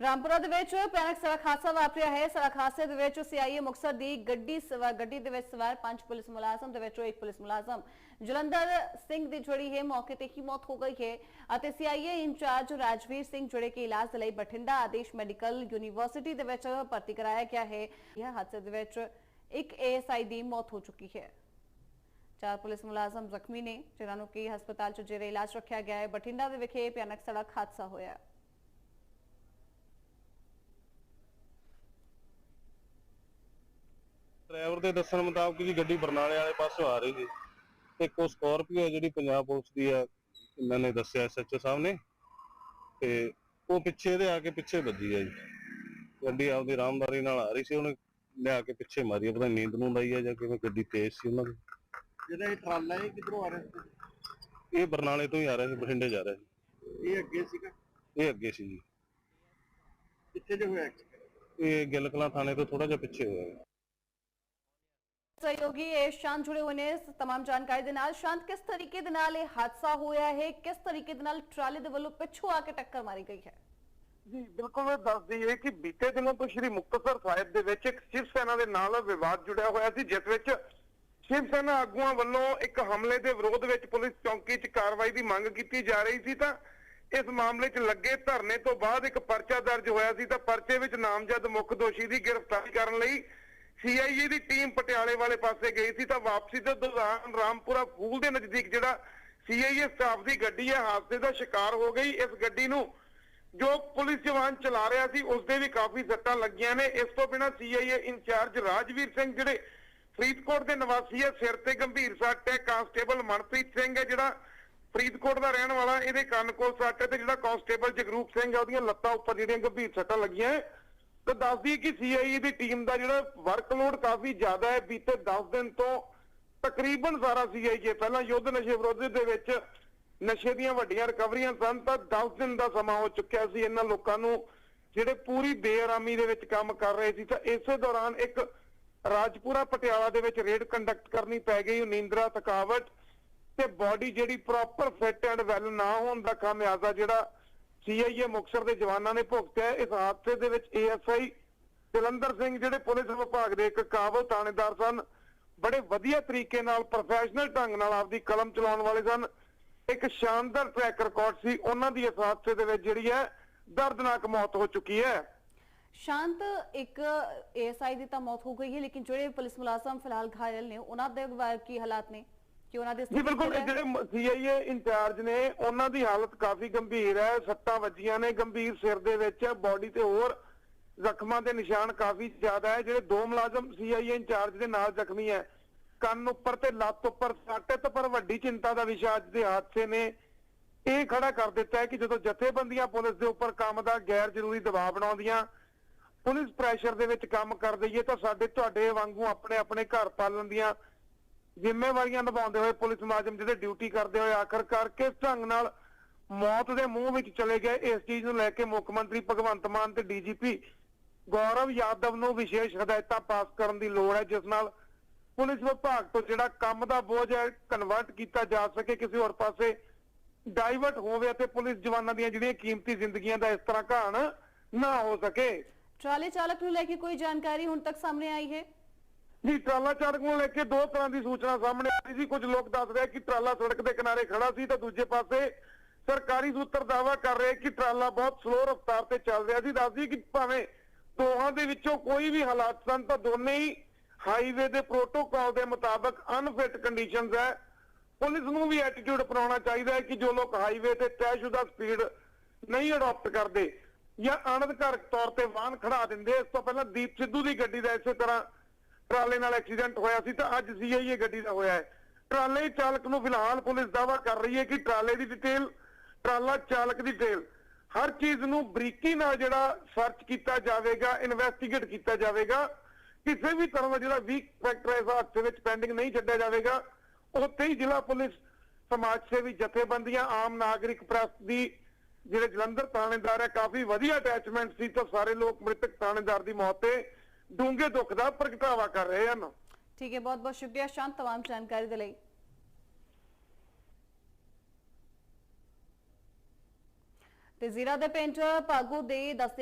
ਰਾਮਪੁਰਾ ਦੇ ਵਿੱਚ ਭਿਆਨਕ ਸੜਕ ਹਾਦਸਾ ਵਾਪਰਿਆ ਹੈ। ਸੜਕ ਹਾਦਸੇ ਦੇ ਵਿੱਚ ਸੀਆਈਏ ਮੁਕਤਸਰ ਦੀ ਗੱਡੀ ਸਵਾਰ ਗੱਡੀ ਦੇ ਵਿੱਚ ਸਵਾਰ ਪੰਜ ਪੁਲਿਸ ਮੁਲਾਜ਼ਮ, ਦੇ ਵਿੱਚੋਂ ਇੱਕ ਪੁਲਿਸ ਮੁਲਾਜ਼ਮ ਜਲੰਧਰ ਸਿੰਘ ਦੀ ਜਿਹੜੀ ਹੈ। ਮੌਕੇ ਤੇ ਹੀ ਮੌਤ ਹੋ ਗਈ ਹੈ ਅਤੇ ਸੀਆਈਏ ਇੰਚਾਰਜ ਰਾਜਵੀਰ ਸਿੰਘ ਜਿਹੜੇ ਕਿ ਇਲਾਜ ਦੇ ਲਈ ਬਠਿੰਡਾ ਆਦੇਸ਼ ਮੈਡੀਕਲ ਯੂਨੀਵਰਸਿਟੀ ਦੇ ਵਿੱਚ ਭਰਤੀ ਕਰਾਇਆ ਗਿਆ ਹੈ। ਇਹ ਹਾਦਸੇ ਦੇ ਵਿੱਚ ਇੱਕ ਏਐਸਆਈ ਦੀ ਮੌਤ ਹੋ ਚੁੱਕੀ ਹੈ। ਚਾਰ ਪੁਲਿਸ ਮੁਲਾਜ਼ਮ ਜ਼ਖਮੀ ਨੇ, ਜਿਨ੍ਹਾਂ ਨੂੰ ਕਿ ਹਸਪਤਾਲ 'ਚ ਜੇਰੇ ਇਲਾਜ ਰੱਖਿਆ ਗਿਆ ਹੈ। ਬਠਿੰਡਾ ਦੇ ਵਿਖੇ ਭਿਆਨਕ ਸੜਕ ਹਾਦਸਾ ਹੋਇਆ। ਡਰਾਈਵਰ ਦੇ ਦੱਸਣ ਮੁਤਾਬਕ ਜੀ ਗੱਡੀ ਬਰਨਾਲੇ ਵਾਲੇ ਪਾਸੋਂ ਆ ਰਹੀ ਸੀ। ਇੱਕ ਉਹ ਸਕੋਰਪੀਓ ਹੈ ਜਿਹੜੀ ਪੰਜਾਬ ਪੁਲਿਸ ਦੀ ਆ ਇਹਨਾਂ ਨੇ ਦੱਸਿਆ ਐਸਐਚਓ ਸਾਹਿਬ ਨੇ। ਤੇ ਉਹ ਪਿੱਛੇ ਦੇ ਆ ਕੇ ਪਿੱਛੇ ਵੱਜੀ ਹੈ ਜੀ। ਗੱਡੀ ਆਪਦੀ ਆਰਾਮਦਾਰੀ ਨਾਲ ਆ ਰਹੀ ਸੀ ਉਹਨੇ ਲਿਆ ਕੇ ਪਿੱਛੇ ਮਾਰੀ ਹੈ। ਪਤਾ ਨੀਂਦ ਨੂੰ ਲਾਈ ਹੈ ਜਾਂ ਕਿਵੇਂ ਗੱਡੀ ਤੇਜ਼ ਸੀ ਉਹਨਾਂ ਦੀ। ਜਿਹੜਾ ਇਹ ਟਰਾਲਾ ਹੈ ਕਿਧਰੋਂ ਆ ਰਿਹਾ ਸੀ? ਇਹ ਬਰਨਾਲੇ ਤੋਂ ਹੀ ਆ ਰਿਹਾ ਸੀ ਬਠਿੰਡੇ ਜਾ ਰਿਹਾ ਸੀ। ਇਹ ਅੱਗੇ ਸੀਗਾ? ਇਹ ਅੱਗੇ ਸੀ ਜੀ। ਕਿੱਥੇ ਜੇ ਹੋਇਆ? ਇਹ ਗਿਲਕਲਾਂ ਥਾਣੇ ਤੋਂ ਥੋੜਾ ਜਿਹਾ ਪਿੱਛੇ ਹੋਇਆ। ਹੈ ਸਹਿਯੋਗੀ ਇਹ ਸ਼ਾਂਤ ਜੁੜੇ ਹੋਏ ਨੇ ਇਸ तमाम ਜਾਣਕਾਰੀ ਦੇ ਨਾਲ ਸ਼ਾਂਤ ਕਿਸ ਤਰੀਕੇ ਦੇ ਨਾਲ ਇਹ ਹਾਦਸਾ ਹੋਇਆ ਹੈ ਕਿਸ ਤਰੀਕੇ ਦੇ ਨਾਲ ਟਰਾਲੇ ਦੇ ਵੱਲੋਂ ਪਿੱਛੋਂ ਆ ਕੇ ਟੱਕਰ ਮਾਰੀ ਗਈ ਹੈ ਜੀ ਬਿਲਕੁਲ ਮੈਂ ਦੱਸ ਦਈਏ ਕਿ ਬੀਤੇ ਦਿਨੋਂ ਤੋਂ ਸ਼੍ਰੀ ਮੁਕਤਸਰ ਸਾਹਿਬ ਦੇ ਵਿੱਚ ਇੱਕ ਸ਼ਿਵ ਸੈਨਾ ਦੇ ਨਾਲ ਵਿਵਾਦ ਜੁੜਿਆ ਹੋਇਆ ਸੀ ਜਿਸ ਵਿੱਚ ਸ਼ਿਵ ਸੈਨਾ ਆਗੂਆਂ ਵੱਲੋਂ ਇੱਕ ਹਮਲੇ ਦੇ ਵਿਰੋਧ ਵਿੱਚ ਪੁਲਿਸ ਚੌਂਕੀ 'ਚ ਕਾਰਵਾਈ ਦੀ ਮੰਗ ਕੀਤੀ ਜਾ ਰਹੀ ਸੀ ਤਾਂ ਇਸ ਮਾਮਲੇ 'ਚ ਲੱਗੇ ਧਰਨੇ ਤੋਂ ਬਾਅਦ ਇੱਕ ਪਰਚਾ ਦਰਜ ਹੋਇਆ ਸੀ ਤਾਂ ਪਰਚੇ ਵਿੱਚ ਨਾਮਜ਼ਦ ਮੁੱਖ ਦੋਸ਼ੀ ਦੀ ਗ੍ਰਿਫਤਾਰੀ ਕਰਨ ਲਈ ਸੀਆਈਏ ਦੀ ਟੀਮ ਪਟਿਆਲੇ ਵਾਲੇ ਪਾਸੇ ਗਈ ਸੀ, ਤਾਂ ਵਾਪਸੀ ਦੇ ਦੌਰਾਨ ਰਾਮਪੁਰਾ ਫੂਲ ਦੇ ਨਜ਼ਦੀਕ ਜਿਹੜਾ ਸੀਆਈਏ ਸਟਾਫ ਦੀ ਗੱਡੀ ਹੈ, ਹਾਦਸੇ ਦਾ ਸ਼ਿਕਾਰ ਹੋ ਗਈ। ਇਸ ਗੱਡੀ ਨੂੰ ਜੋ ਪੁਲਿਸ ਜਵਾਨ ਚਲਾ ਰਿਹਾ ਸੀ ਉਸ ਦੇ ਵੀ ਕਾਫੀ ਸੱਟਾਂ ਲੱਗੀਆਂ ਨੇ। ਇਸ ਤੋਂ ਬਿਨਾਂ ਸੀਆਈਏ ਇੰਚਾਰਜ ਰਾਜਵੀਰ ਸਿੰਘ, ਜਿਹੜੇ ਫਰੀਦਕੋਟ ਦੇ ਨਿਵਾਸੀ ਹੈ, ਸਿਰ ਤੇ ਗੰਭੀਰ ਸੱਟ ਹੈ। ਕਾਂਸਟੇਬਲ ਮਨਪ੍ਰੀਤ ਸਿੰਘ ਹੈ, ਜਿਹੜਾ ਫਰੀਦਕੋਟ ਦਾ ਰਹਿਣ ਵਾਲਾ ਇਹਦੇ ਕੰਨ ਕੋਲ ਸੱਟ ਹੈ ਤੇ ਜਿਹੜਾ ਕਾਂਸਟੇਬਲ ਜਗਰੂਪ ਸਿੰਘ ਹੈ, ਉਹਦੀਆਂ ਲੱਤਾਂ ਉੱਪਰ ਜਿਹੜੀਆਂ ਗੰਭੀਰ ਸੱਟਾਂ ਲੱਗੀਆਂ ਤਾਂ ਦੱਸਦੀ ਕਿ ਸੀਆਈਏ ਦੀ ਟੀਮ ਦਾ ਜਿਹੜਾ ਵਰਕਲੋਡ ਕਾਫੀ ਜ਼ਿਆਦਾ ਹੈ। ਬੀਤੇ 10 ਦਿਨ ਤੋਂ ਤਕਰੀਬਨ ਸਾਰਾ ਸੀਆਈਏ ਪਹਿਲਾਂ ਯੁੱਧ ਨਸ਼ੇ ਵਿਰੋਧ ਦੇ ਵਿੱਚ ਨਸ਼ੇ ਦੀਆਂ ਵੱਡੀਆਂ ਰਿਕਵਰੀਆਂ ਸਨ, ਤਾਂ 10 ਦਿਨ ਦਾ ਸਮਾਂ ਹੋ ਚੁੱਕਿਆ ਸੀ। ਇਹਨਾਂ ਲੋਕਾਂ ਨੂੰ ਜਿਹੜੇ ਪੂਰੀ ਬੇਆਰਾਮੀ ਦੇ ਵਿੱਚ ਕੰਮ ਕਰ ਰਹੇ ਸੀ, ਤਾਂ ਇਸੇ ਦੌਰਾਨ ਇੱਕ ਰਾਜਪੁਰਾ ਪਟਿਆਲਾ ਦੇ ਵਿੱਚ ਰੇਡ ਕੰਡਕਟ ਕਰਨੀ ਪੈ ਗਈ ਨੀਂਦਰਾ ਥਕਾਵਟ ਤੇ ਬਾਡੀ ਜਿਹੜੀ ਪ੍ਰੋਪਰ ਫਿਟ ਐਂਡ ਵੈਲ ਨਾ ਹੋਣ ਦਾ ਖਾਮਿਆਜ਼ਾ ਜਿਹੜਾ ਸੀਆਈਏ ਮੁਕਤਸਰ ਦੇ ਜਵਾਨਾਂ ਨੇ ਭੁਗਤਿਆ ਇਸ ਹਾਦਸੇ ਦੇ ਵਿੱਚ ਏਐਸਆਈ ਜਲੰਧਰ ਸਿੰਘ ਜਿਹੜੇ ਪੁਲਿਸ ਵਿਭਾਗ ਦੇ ਇੱਕ ਕਾਬਲ ਥਾਣੇਦਾਰ ਸਨ, ਬੜੇ ਵਧੀਆ ਤਰੀਕੇ ਨਾਲ ਪ੍ਰੋਫੈਸ਼ਨਲ ਢੰਗ ਨਾਲ ਆਪਦੀ ਕਲਮ ਚਲਾਉਣ ਵਾਲੇ ਸਨ। ਇੱਕ ਸ਼ਾਨਦਾਰ ਟਰੈਕ ਰਿਕਾਰਡ ਸੀ। ਉਹਨਾਂ ਦੀ ਇਸ ਹਾਦਸੇ ਦੇ ਵਿੱਚ ਜਿਹੜੀ ਹੈ, ਦਰਦਨਾਕ ਮੌਤ ਹੋ ਚੁੱਕੀ ਹੈ। ਸ਼ਾਂਤ ਇੱਕ ਏਐਸਆਈ ਦੀ ਤਾਂ ਮੌਤ ਹੋ ਗਈ ਹੈ, ਲੇਕਿਨ ਜਿਹੜੇ ਪੁਲਿਸ ਮੁਲਾਜ਼ਮ ਫਿਲਹਾਲ ਘਾਇਲ ਨੇ, ਉਹਨਾਂ ਦੇ ਕੀ ਹਾਲਾਤ ਨੇ? ਕਿ ਉਹਨਾਂ ਦੇ ਜੀ ਬਿਲਕੁਲ ਜਿਹੜੇ ਸੀਆਈਏ ਇੰਚਾਰਜ ਨੇ ਉਹਨਾਂ ਦੀ ਹਾਲਤ ਕਾਫੀ ਗੰਭੀਰ ਹੈ ਸੱਟਾਂ ਵੱਜੀਆਂ ਨੇ ਗੰਭੀਰ ਸਿਰ ਦੇ ਵਿੱਚ ਬਾਡੀ ਤੇ ਹੋਰ ਜ਼ਖਮਾਂ ਦੇ ਨਿਸ਼ਾਨ ਕਾਫੀ ਜ਼ਿਆਦਾ ਹੈ ਜਿਹੜੇ ਦੋ ਮੁਲਾਜ਼ਮ ਸੀਆਈਏ ਇੰਚਾਰਜ ਦੇ ਨਾਲ ਜ਼ਖਮੀ ਹੈ। ਕੰਨ ਉੱਪਰ ਤੇ ਲੱਤ ਉੱਪਰ ਸੱਟ ਤਾਂ ਪਰ ਵੱਡੀ ਚਿੰਤਾ ਦਾ ਵਿਸ਼ਾ ਅੱਜ ਦੇ ਹਾਦਸੇ ਨੇ। ਇਹ ਖੜਾ ਕਰ ਦਿੱਤਾ ਹੈ ਕਿ ਜਦੋਂ ਜਥੇਬੰਦੀਆਂ ਪੁਲਿਸ ਦੇ ਉੱਪਰ ਕੰਮ ਦਾ ਗੈਰ ਜ਼ਰੂਰੀ ਦਬਾਅ ਬਣਾਉਂਦੀਆਂ ਪੁਲਿਸ ਪ੍ਰੈਸ਼ਰ ਦੇ ਵਿੱਚ ਕੰਮ ਕਰ ਦਈਏ ਤਾਂ ਸਾਡੇ ਤੁਹਾਡੇ ਵਾਂਗੂ ਆਪਣੇ ਆਪਣੇ ਘਰ ਪਾਲਣ ਦੀਆਂ ਜ਼ਿੰਮੇਵਾਰੀਆਂ ਨਿਭਾਉਂਦੇ ਹੋਏ ਪੁਲਿਸ ਮੁਲਾਜ਼ਮ ਜਿਹੜੇ ਡਿਊਟੀ ਕਰਦੇ ਹੋਏ ਆਖਰਕਾਰ ਕਿਸ ਢੰਗ ਨਾਲ ਮੌਤ ਦੇ ਮੂੰਹ ਵਿੱਚ ਚਲੇ ਗਏ, ਇਸ ਚੀਜ਼ ਨੂੰ ਲੈ ਕੇ ਮੁੱਖ ਮੰਤਰੀ ਭਗਵੰਤ ਮਾਨ ਤੇ ਡੀਜੀਪੀ ਗੌਰਵ ਯਾਦਵ ਨੂੰ ਵਿਸ਼ੇਸ਼ ਹਦਾਇਤਾਂ ਪਾਸ ਕਰਨ ਦੀ ਲੋੜ ਹੈ, ਜਿਸ ਨਾਲ ਪੁਲਿਸ ਵਿਭਾਗ ਤੋਂ ਜਿਹੜਾ ਕੰਮ ਦਾ ਬੋਝ ਹੈ ਕਨਵਰਟ ਕੀਤਾ ਜਾ ਸਕੇ, ਕਿਸੇ ਹੋਰ ਪਾਸੇ ਡਾਈਵਰਟ ਹੋਵੇ ਅਤੇ ਪੁਲਿਸ ਜਵਾਨਾਂ ਦੀਆਂ ਜਿਹੜੀਆਂ ਕੀਮਤੀ ਜ਼ਿੰਦਗੀਆਂ ਦਾ ਇਸ ਤਰ੍ਹਾਂ ਘਾਣ ਨਾ ਹੋ ਸਕੇ। ਟਰਾਲੇ ਚਾਲਕ ਨੂੰ ਲੈ ਕੇ ਕੋਈ ਜਾਣਕਾਰੀ ਹੁਣ ਤੱਕ ਸਾਹਮਣੇ ਆਈ ਹੈ। ਜੀ ਟਰਾਲਾ ਚਾਲਕ ਨੂੰ ਲੈ ਕੇ ਦੋ ਤਰ੍ਹਾਂ ਦੀ ਸੂਚਨਾ ਸਾਹਮਣੇ ਆ ਰਹੀ ਸੀ। ਕੁਝ ਲੋਕ ਦੱਸ ਰਹੇ ਕਿ ਟਰਾਲਾ ਸੜਕ ਦੇ ਕਿਨਾਰੇ ਖੜਾ ਸੀ ਤਾਂ ਦੂਜੇ ਪਾਸੇ ਸਰਕਾਰੀ ਸੂਤਰ ਦਾਅਵਾ ਕਰ ਰਹੇ ਕਿ ਟਰਾਲਾ ਬਹੁਤ ਸਲੋ ਰਫ਼ਤਾਰ ਤੇ ਚੱਲ ਰਿਹਾ ਸੀ। ਦੱਸਦੀ ਕਿ ਭਾਵੇਂ ਦੋਹਾਂ ਦੇ ਵਿੱਚੋਂ ਕੋਈ ਵੀ ਹਾਲਾਤ ਸਨ, ਤਾਂ ਦੋਨੇ ਹੀ ਹਾਈਵੇ ਦੇ ਪ੍ਰੋਟੋਕਾਲ ਦੇ ਮੁਤਾਬਕ ਅਨਫਿਟ ਕੰਡੀਸ਼ਨਸ ਹੈ। ਪੁਲਿਸ ਨੂੰ ਵੀ ਐਟੀਟਿਊਡ ਅਪਣਾਉਣਾ ਚਾਹੀਦਾ ਹੈ ਕਿ ਜੋ ਲੋਕ ਹਾਈਵੇ ਤੇ ਤੈਅਸ਼ੁਦਾ ਸਪੀਡ ਨਹੀਂ ਅਡਾਪਟ ਕਰਦੇ ਜਾਂ ਅਣਅਧਿਕਾਰਕ ਤੌਰ ਤੇ ਵਾਹਨ ਖੜਾ ਦਿੰਦੇ, ਇਸ ਤੋਂ ਪਹਿਲਾਂ ਦੀਪ ਸਿੱਧੂ ਦੀ ਗੱਡੀ ਦਾ ਇਸੇ ਤਰ੍ਹਾਂ ਟਰਾਲੇ ਨਾਲ ਐਕਸੀਡੈਂਟ ਹੋਇਆ ਸੀ ਤਾਂ ਅੱਜ ਸੀਆਈਏ ਗੱਡੀ ਦਾ ਹੋਇਆ ਹੈ। ਟਰਾਲੇ ਚਾਲਕ ਨੂੰ ਫਿਲਹਾਲ ਪੁਲਿਸ ਦਾਅਵਾ ਕਰ ਰਹੀ ਹੈ ਕਿ ਟਰਾਲੇ ਦੀ ਡਿਟੇਲ, ਟਰਾਲਾ ਚਾਲਕ ਦੀ ਡਿਟੇਲ, ਹਰ ਚੀਜ਼ ਨੂੰ ਬਰੀਕੀ ਨਾਲ ਜਿਹੜਾ ਸਰਚ ਕੀਤਾ ਜਾਵੇਗਾ, ਇਨਵੈਸਟੀਗੇਟ ਕੀਤਾ ਜਾਵੇਗਾ। ਕਿਸੇ ਵੀ ਤਰ੍ਹਾਂ ਦਾ ਜਿਹੜਾ ਵੀਕ ਫੈਕਟਰ ਇਸ ਹਾਦਸੇ ਵਿੱਚ ਪੈਂਡਿੰਗ ਨਹੀਂ ਛੱਡਿਆ ਜਾਵੇਗਾ। ਉੱਥੇ ਹੀ ਜ਼ਿਲ੍ਹਾ ਪੁਲਿਸ, ਸਮਾਜ ਸੇਵੀ ਜਥੇਬੰਦੀਆਂ, ਆਮ ਨਾਗਰਿਕ ਪ੍ਰੈਸ ਦੀ ਜਿਹੜੇ ਜਲੰਧਰ ਥਾਣੇਦਾਰ ਹੈ, ਕਾਫੀ ਵਧੀਆ ਅਟੈਚਮੈਂਟ ਸੀ ਤਾਂ ਸਾਰੇ ਲੋਕ ਮ੍ਰਿਤਕ ਥਾਣੇਦਾਰ ਦੀ ਮੌਤ ਤੇ ਡੂੰਘੇ ਦੁੱਖ ਦਾ ਪ੍ਰਗਟਾਵਾ ਕਰ ਰਹੇ ਹਨ ਠੀਕ ਹੈ ਬਹੁਤ ਬਹੁਤ ਸ਼ੁਕਰੀਆ ਸ਼ਾਂਤ तमाम ਜਾਣਕਾਰੀ ਦੇ ਲਈ ਤੇ ਜ਼ੀਰਾ ਦੇ ਪਿੰਡ ਭਾਗੂ ਦੇ ਦੱਸੇ